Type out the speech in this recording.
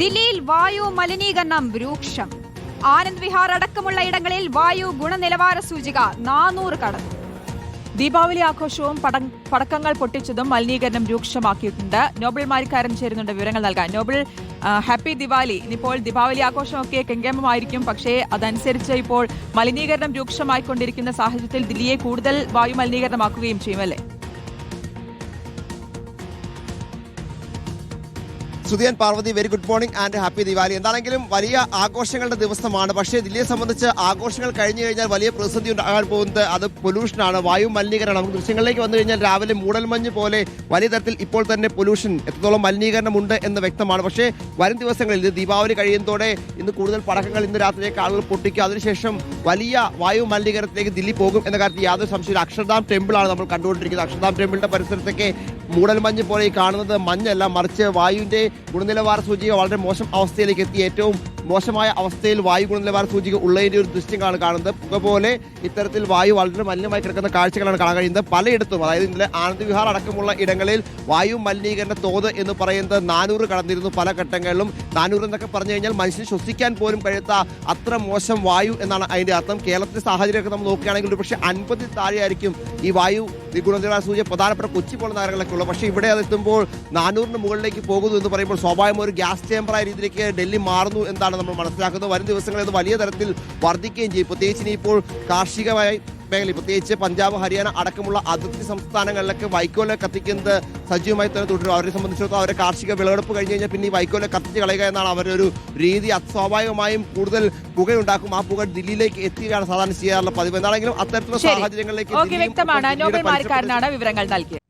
ദില്ലിയിൽ വായു മലിനീകരണം രൂക്ഷം. ആനന്ദ് വിഹാർ അടക്കമുള്ള ഇടങ്ങളിൽ വായു ഗുണനിലവാര സൂചിക നാനൂറ് കടന്നു. ദീപാവലി ആഘോഷവും പടക്കങ്ങൾ പൊട്ടിച്ചതും മലിനീകരണം രൂക്ഷമാക്കിയിട്ടുണ്ട്. നോബിൾ മാരിക്കാരൻ ചേരുന്നുണ്ട് വിവരങ്ങൾ നൽകാൻ. Noble happy Diwali. ഇനിയിപ്പോൾ ദീപാവലി ആഘോഷമൊക്കെ കെങ്കേമമായിരിക്കും. പക്ഷേ അതനുസരിച്ച് ഇപ്പോൾ മലിനീകരണം രൂക്ഷമായിക്കൊണ്ടിരിക്കുന്ന സാഹചര്യത്തിൽ ദില്ലിയെ കൂടുതൽ വായു മലിനീകരണമാക്കുകയും ചെയ്യുമല്ലേ? Sudhiyan Parvathi very good morning and happy Diwali എന്താണെങ്കിലും വലിയ ആഘോഷങ്ങളുടെ ദിവസമാണ്. പക്ഷേ ദില്ലിയെ സംബന്ധിച്ച് ആഘോഷങ്ങൾ കഴിഞ്ഞു കഴിഞ്ഞാൽ വലിയ പ്രതിസന്ധി ഉണ്ടാകാൻ പോകുന്നത് അത് പൊല്യൂഷനാണ് വായു മലിനീകരണം. നമുക്ക് ദൃശ്യങ്ങളിലേക്ക് വന്നു കഴിഞ്ഞാൽ രാവിലെ മൂടൽമഞ്ഞ് പോലെ വലിയ തരത്തിൽ ഇപ്പോൾ തന്നെ പൊല്യൂഷൻ എത്രത്തോളം മലിനീകരണം ഉണ്ട് എന്ന് വ്യക്തമാണ്. പക്ഷേ വരും ദിവസങ്ങളിൽ ഇത് ദീപാവലി കഴിയുന്നതോടെ ഇന്ന് കൂടുതൽ പടക്കങ്ങൾ ഇന്ന് രാത്രിയിലേക്ക് ആളുകൾ പൊട്ടിക്കുക അതിനുശേഷം വലിയ വായു മലിനീകരണത്തിലേക്ക് ദില്ലി പോകും എന്ന കാര്യത്തിൽ യാതൊരു സംശയമില്ല അക്ഷർധാം ടെമ്പിളാണ് നമ്മൾ കണ്ടുകൊണ്ടിരിക്കുന്നത്. അക്ഷർധാം ടെമ്പിളിന്റെ പരിസരത്തൊക്കെ മൂടൽമഞ്ഞ് പോലെ ഈ കാണുന്നത് മഞ്ഞല്ല മറിച്ച് വായുവിന്റെ ഗുണനിലവാര സൂചിക വളരെ മോശം അവസ്ഥയിലേക്ക് എത്തി. ഏറ്റവും മോശമായ അവസ്ഥയിൽ വായു ഗുണനിലവാര സൂചിക ഉള്ളതിന്റെ ഒരു ദൃശ്യങ്ങളാണ് കാണുന്നത്. പുക പോലെ ഇത്തരത്തിൽ വായു വളരെ മലിനമായി കിടക്കുന്ന കാഴ്ചകളാണ് കാണാൻ കഴിയുന്നത്. പലയിടത്തും അതായത് ഇന്നലെ ആനന്ദ് വിഹാർ അടക്കമുള്ള ഇടങ്ങളിൽ വായു മലിനീകരണ തോത് എന്ന് പറയുന്നത് നാനൂറ് കടന്നിരുന്നു പല ഘട്ടങ്ങളിലും. നാനൂറ് എന്നൊക്കെ പറഞ്ഞു കഴിഞ്ഞാൽ മനുഷ്യന് ശ്വസിക്കാൻ പോലും കഴിയാത്ത അത്ര മോശം വായു എന്നാണ് അതിന്റെ അർത്ഥം. കേരളത്തിലെ സാഹചര്യമൊക്കെ നമ്മൾ നോക്കുകയാണെങ്കിൽ ഒരു പക്ഷേ അൻപതിൽ താഴെയായിരിക്കും ഈ വായു ഗുണനിലവാര സൂചിക പ്രധാനപ്പെട്ട കൊച്ചി പോലുള്ള നഗരങ്ങളൊക്കെ ഉള്ളൂ. പക്ഷേ ഇവിടെ അതെത്തുമ്പോൾ നാനൂറിന് മുകളിലേക്ക് പോകുന്നു എന്ന് പറയുമ്പോൾ സ്വാഭാവികം ഒരു ഗ്യാസ് ചേമ്പറായ രീതിയിലേക്ക് ഡൽഹി മാറുന്നു എന്നാണ് നമ്മൾ മനസ്സിലാക്കുന്നത്. വരും ദിവസങ്ങളിൽ അത് വലിയ തരത്തിൽ വർദ്ധിക്കുകയും ചെയ്യും. പ്രത്യേകിച്ച് ഇനിയിപ്പോൾ കാർഷികമായി മേഖലയിൽ. പ്രത്യേകിച്ച് പഞ്ചാബ് ഹരിയാന അടക്കമുള്ള അതിർത്തി സംസ്ഥാനങ്ങളിലൊക്കെ വൈക്കോലെ കത്തിക്കുന്നത് സജീവമായി തന്നെ തുടരും. അവരെ സംബന്ധിച്ചിടത്തോളം അവരെ കാർഷിക വിളവെടുപ്പ് കഴിഞ്ഞ് കഴിഞ്ഞാൽ പിന്നെ ഈ വൈക്കോലെ കത്തിച്ച് കളയുക എന്നാണ് അവരുടെ ഒരു രീതി. അസ്വാഭാവികമായും സ്വാഭാവികമായും കൂടുതൽ പുകയുണ്ടാക്കും. ആ പുക ദില്ലിയിലേക്ക് എത്തുകയാണ് സാധാരണ ചെയ്യാറുള്ള പതിവ്. എന്താണെങ്കിലും അത്തരത്തിലുള്ള സാഹചര്യങ്ങളിലേക്ക് വ്യക്തമാണ്. വിവരങ്ങൾ നൽകിയത്.